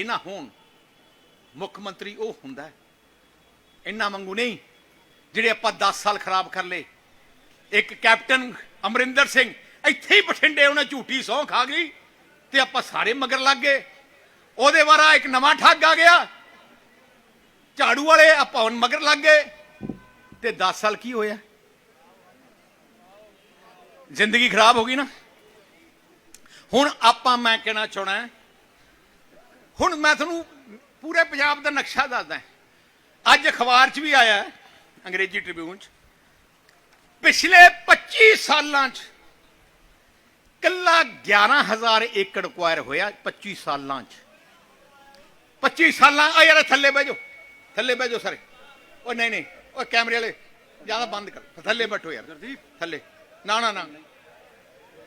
ਇਹ ਨਾ ਹੋਣ। ਮੁੱਖ ਮੰਤਰੀ ਉਹ ਹੁੰਦਾ ਹੈ। ਇਹਨਾਂ ਵਾਂਗੂ ਨਹੀਂ, ਜਿਹੜੇ ਆਪਾਂ 10 ਸਾਲ ਖਰਾਬ ਕਰ ਲਏ। ਇੱਕ ਕੈਪਟਨ ਅਮਰਿੰਦਰ ਸਿੰਘ ਇੱਥੇ ਹੀ ਬਠਿੰਡੇ ਉਹਨੇ ਝੂਠੀ ਸੌਂ ਖਾ ਗਈ ਤੇ ਆਪਾਂ ਸਾਰੇ ਮਗਰ ਲੱਗ ਗਏ। ਉਹਦੇ ਵਾਰਾ ਇੱਕ ਨਵਾਂ ਠੱਗ ਆ ਗਿਆ। ਝਾੜੂ ਵਾਲੇ ਆਪਾਂ ਹੁਣ ਮਗਰ ਲੱਗ ਗਏ। ਤੇ 10 ਸਾਲ ਕੀ ਹੋਇਆ? ਜ਼ਿੰਦਗੀ ਖਰਾਬ ਹੋ ਗਈ ਨਾ। ਹੁਣ ਆਪਾਂ ਮੈਂ ਕਹਿਣਾ ਚਾਹਣਾ ਹੁਣ ਮੈਂ ਤੁਹਾਨੂੰ ਪੂਰੇ ਪੰਜਾਬ ਦਾ ਨਕਸ਼ਾ ਦੱਸਦਾ ਅੱਜ ਅਖਬਾਰ 'ਚ ਵੀ ਆਇਆ ਅੰਗਰੇਜ਼ੀ ਟ੍ਰਿਬਿਊਨ 'ਚ। ਪਿਛਲੇ 25 ਸਾਲਾਂ 'ਚ ਕੱਲਾ 11000 ਏਕੜ ਕੁਆਇਰ ਹੋਇਆ 25 ਸਾਲਾਂ 'ਚ। 25 ਸਾਲਾਂ ਆ ਯਾਰ ਥੱਲੇ ਬਹਿ ਜਾਓ ਥੱਲੇ ਬਹਿ ਜਾਓ ਸਾਰੇ। ਉਹ ਨਹੀਂ ਨਹੀਂ ਉਹ ਕੈਮਰੇ ਵਾਲੇ ਜ਼ਿਆਦਾ ਬੰਦ ਕਰ ਥੱਲੇ ਬੈਠੋ ਯਾਰ। ਥੱਲੇ ਨਾ ਨਾ ਨਾ।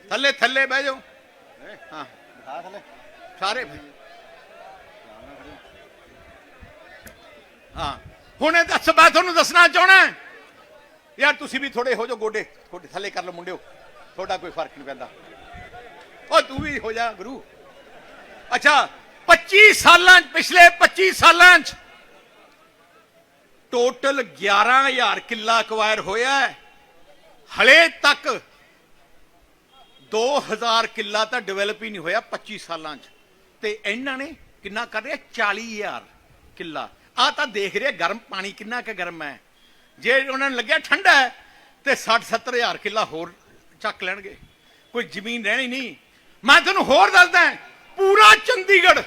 ਥੱਲੇ ਥੱਲੇ ਬਹਿ ਜਾਓ। ਹਾਂ। ਦਿਖਾ ਥੱਲੇ। ਸਾਰੇ ਹਾਂ। ਹੁਣ ਇਹ ਦੱਸ, ਮੈਂ ਤੁਹਾਨੂੰ ਦੱਸਣਾ ਚਾਹਣਾ ਯਾਰ ਤੁਸੀਂ ਵੀ ਥੋੜੇ ਹੋ ਜਾਓ, ਗੋਡੇ ਥੋੜੇ ਥੱਲੇ ਕਰ ਲਓ ਮੁੰਡਿਓ। ਤੁਹਾਡਾ ਕੋਈ ਫ਼ਰਕ ਨਹੀਂ ਪੈਂਦਾ। ਉਹ ਤੂੰ ਵੀ ਹੋ ਜਾ, ਗੁਰੂ। ਅੱਛਾ 25 ਸਾਲਾਂ ਪਿਛਲੇ 25 ਸਾਲਾਂ 'ਚ ਟੋਟਲ 11000 ਕਿੱਲਾ ਅਕਵਾਇਰ ਹੋਇਆ ਹੈ। ਹਲੇ ਤੱਕ 2000 ਕਿੱਲਾ ਤਾਂ ਡਿਵੈਲਪ ਹੀ ਨਹੀਂ ਹੋਇਆ 25 ਸਾਲਾਂ 'ਚ। ਤੇ ਇਹਨਾਂ ਨੇ ਕਿੰਨਾ ਕਰ ਰਿਹਾ? 40000 ਕਿੱਲਾ। ਆ ਤਾਂ ਦੇਖ ਰਿਹਾ ਗਰਮ ਪਾਣੀ ਕਿੰਨਾ ਕੁ ਗਰਮ ਹੈ। ਜੇ ਉਹਨਾਂ ਨੂੰ ਲੱਗਿਆ ਠੰਡਾ ਹੈ ਤੇ 60 70000 ਕਿੱਲਾ ਹੋਰ ਚੱਕ ਲੈਣਗੇ। ਕੋਈ ਜ਼ਮੀਨ ਰਹਿਣੀ ਨਹੀਂ। ਮੈਂ ਤੁਹਾਨੂੰ ਹੋਰ ਦੱਸਦਾ ਪੂਰਾ ਚੰਡੀਗੜ੍ਹ।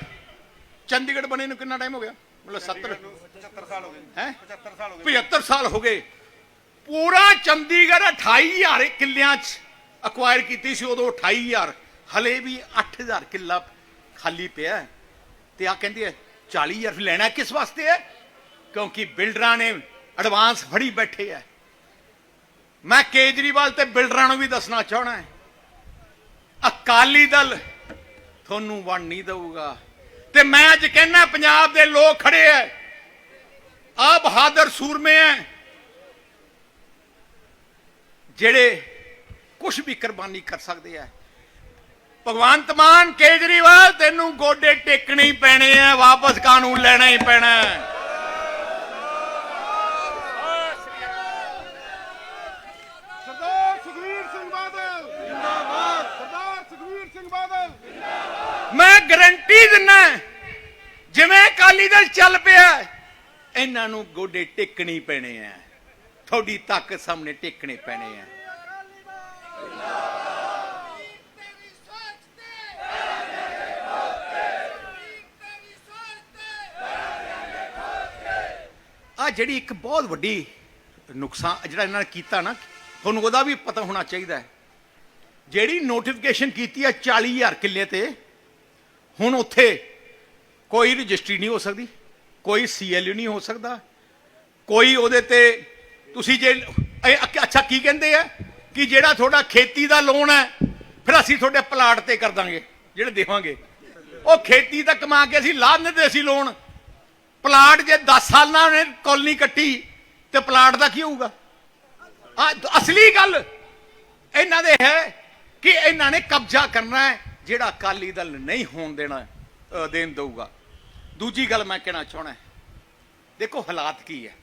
ਚੰਡੀਗੜ੍ਹ ਬਣੇ ਨੂੰ ਕਿੰਨਾ ਟਾਈਮ ਹੋ ਗਿਆ? ਮਤਲਬ 70 75 ਸਾਲ ਹੋ ਗਏ। ਹੈ? 75 ਸਾਲ ਹੋ ਗਏ। 75 ਸਾਲ ਹੋ ਗਏ। ਪੂਰਾ ਚੰਡੀਗੜ੍ਹ 28000 ਕਿੱਲਿਆਂ 'ਚ ਅਕਵਾਇਰ ਕੀਤੀ ਸੀ ਉਦੋਂ 28000 ਹਲੇ ਵੀ 8000 ਕਿੱਲਾ ਖਾਲੀ ਪਿਆ ਹੈ। ਤੇ ਆ ਕਹਿੰਦੇ ਆ 40000 ਲੈਣਾ ਕਿਸ ਵਾਸਤੇ ਹੈ ਕਿਉਂਕਿ ਬਿਲਡਰਾਂ ਨੇ ਐਡਵਾਂਸ ਫੜੀ ਬੈਠੇ ਆ ਮੈਂ ਕੇਜਰੀਵਾਲ ਤੇ ਬਿਲਡਰਾਂ ਨੂੰ ਵੀ ਦੱਸਣਾ ਚਾਹਣਾ ਹੈ ਅਕਾਲੀ ਦਲ ਤੁਹਾਨੂੰ ਵੰਡ ਨਹੀਂ ਦਊਗਾ ਤੇ ਮੈਂ ਅੱਜ ਕਹਿਣਾ ਪੰਜਾਬ ਦੇ ਲੋਕ ਖੜੇ ਐ ਆ ਬਹਾਦਰ ਸੂਰਮੇ ਐ ਜਿਹੜੇ ਕੁਝ ਵੀ ਕੁਰਬਾਨੀ ਕਰ ਸਕਦੇ ਐ ਭਗਵੰਤ ਮਾਨ ਕੇਜਰੀਵਾਲ ਤੈਨੂੰ ਗੋਡੇ ਟੇਕਣੇ ਹੀ ਪੈਣੇ ਐ ਵਾਪਸ ਕਾਨੂੰਨ ਲੈਣਾ ਹੀ ਪੈਣਾ। ਮੈਂ ਗਰੰਟੀ ਦਿੰਨਾ ਜਿਵੇਂ ਅਕਾਲੀ ਦਲ ਚੱਲ ਪਿਆ ਇਹਨਾਂ ਨੂੰ ਗੋਡੇ ਟੇਕਣੇ ਪੈਣੇ ਐ ਤੁਹਾਡੀ ਤਾਕਤ ਸਾਹਮਣੇ ਟੇਕਣੇ ਪੈਣੇ ਐ ਆ ਜਿਹੜੀ ਇੱਕ ਬਹੁਤ ਵੱਡੀ ਨੁਕਸਾਨ, ਜਿਹੜਾ ਇਹਨਾਂ ਨੇ ਕੀਤਾ ਨਾ, ਤੁਹਾਨੂੰ ਉਹਦਾ ਵੀ ਪਤਾ ਹੋਣਾ ਚਾਹੀਦਾ ਹੈ। ਜਿਹੜੀ ਨੋਟੀਫਿਕੇਸ਼ਨ ਕੀਤੀ ਹੈ 40000 ਕਿੱਲੇ ਤੇ, ਹੁਣ ਉੱਥੇ ਕੋਈ ਰਜਿਸਟਰੀ ਨਹੀਂ ਹੋ ਸਕਦੀ, ਕੋਈ ਸੀਐਲਯੂ ਨਹੀਂ ਹੋ ਸਕਦਾ, ਕੋਈ ਉਹਦੇ ਤੇ ਤੁਸੀਂ ਜੇ ਅੱਛਾ- ਅੱਛਾ ਕੀ ਕਹਿੰਦੇ ਆ ਕਿ ਜਿਹੜਾ ਤੁਹਾਡਾ ਖੇਤੀ ਦਾ ਲੋਨ ਹੈ, ਫਿਰ ਅਸੀਂ ਤੁਹਾਡੇ ਪਲਾਟ ਤੇ ਕਰ ਦਾਂਗੇ, ਜਿਹੜੇ ਦੇਵਾਂਗੇ। ਉਹ ਖੇਤੀ ਦਾ ਕਮਾ ਕੇ ਅਸੀਂ ਲਾਭ ਨਹੀਂ ਦੇ ਅਸੀਂ ਲੋਨ ਪਲਾਟ ਜੇ 10 ਸਾਲਾਂ ਉਹਨੇ ਕਾਲਨੀ ਕੱਟੀ, ਤੇ ਪਲਾਟ ਦਾ ਕੀ ਹੋਊਗਾ? ਅਸਲੀ ਗੱਲ ਇਹਨਾਂ ਦੇ ਹੈ ਕਿ ਇਹਨਾਂ ਨੇ ਕਬਜ਼ਾ ਕਰਨਾ ਹੈ, ਜਿਹੜਾ ਅਕਾਲੀ ਦਲ ਨਹੀਂ ਹੋਣ ਦੇਣਾ ਦੇਣ ਦਊਗਾ। ਦੂਜੀ ਗੱਲ ਮੈਂ ਕਹਿਣਾ ਚਾਹਣਾ ਦੇਖੋ ਹਾਲਾਤ ਕੀ ਹੈ।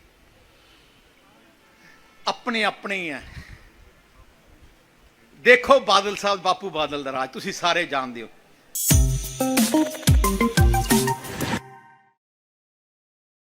ਆਪਣੇ ਆਪਣੇ ਹੀ ਹੈ। ਦੇਖੋ ਬਾਦਲ ਸਾਹਿਬ, ਬਾਪੂ ਬਾਦਲ ਦਾ ਰਾਜ, ਤੁਸੀਂ ਸਾਰੇ ਜਾਣਦੇ ਹੋ।